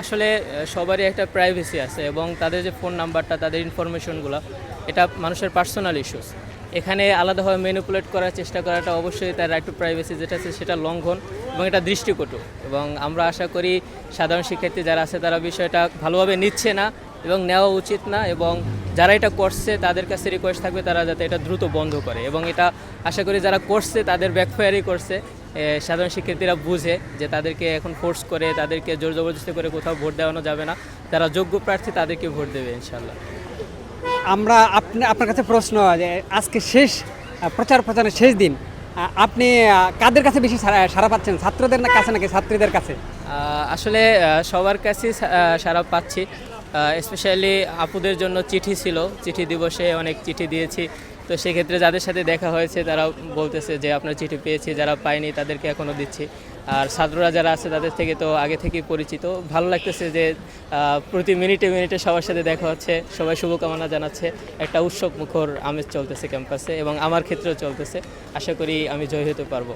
আসলে সবারই একটা প্রাইভেসি আছে এবং তাদের যে ফোন নাম্বারটা তাদের ইনফরমেশনগুলো এটা মানুষের পার্সোনাল ইস্যুস এখানে আলাদাভাবে ম্যানিপুলেট করার চেষ্টা করাটা অবশ্যই তার রাইট টু প্রাইভেসি যেটা আছে, সেটা লঙ্ঘন এবং এটা দৃষ্টিকটু। এবং আমরা আশা করি, সাধারণ শিক্ষার্থী যারা আছে, তারা বিষয়টা ভালোভাবে নিচ্ছে না এবং নেওয়া উচিত না এবং যারা এটা করছে, তাদের কাছে রিকোয়েস্ট থাকবে তারা যাতে এটা দ্রুত বন্ধ করে। এবং এটা আশা করি যারা করছে, তাদের ব্যাকফায়ারই করছে। সাধারণ শিক্ষার্থীরা বুঝে যে তাদেরকে এখন ফোর্স করে তাদেরকে জোর জবরদস্তি করে কোথাও ভোট দেওয়ানো যাবে না। যারা যোগ্য প্রার্থী তাদেরকে ভোট দেবে ইনশাল্লাহ আমরা আপনি আপনার কাছে প্রশ্ন যে আজকে শেষ প্রচার প্রচারের শেষ দিন আপনি কাদের কাছে বেশি সারা পাচ্ছেন? ছাত্রদের না কাছে নাকি ছাত্রীদের কাছে? আসলে সবার কাছেই সারা পাচ্ছি। স্পেশালি আপুদের জন্য চিঠি ছিল। চিঠি দিবসে অনেক চিঠি দিয়েছি। তো সেক্ষেত্রে যাদের সাথে দেখা হয়েছে তারা বলতেছে যে, আপনার চিঠি পেয়েছি, যারা পায়নি তাদেরকে এখনও দিচ্ছি। আর ছাত্ররা যারা আছে, তাদের থেকে তো আগে থেকেই পরিচিত। ভালো লাগতেছে যে প্রতি মিনিটে মিনিটে সবার সাথে দেখা হচ্ছে, সবাই শুভকামনা জানাচ্ছে। একটা উৎসব মুখর আমেজ চলতেছে ক্যাম্পাসে এবং আমার ক্ষেত্রেও চলতেছে। আশা করি আমি জয় হতে পারব।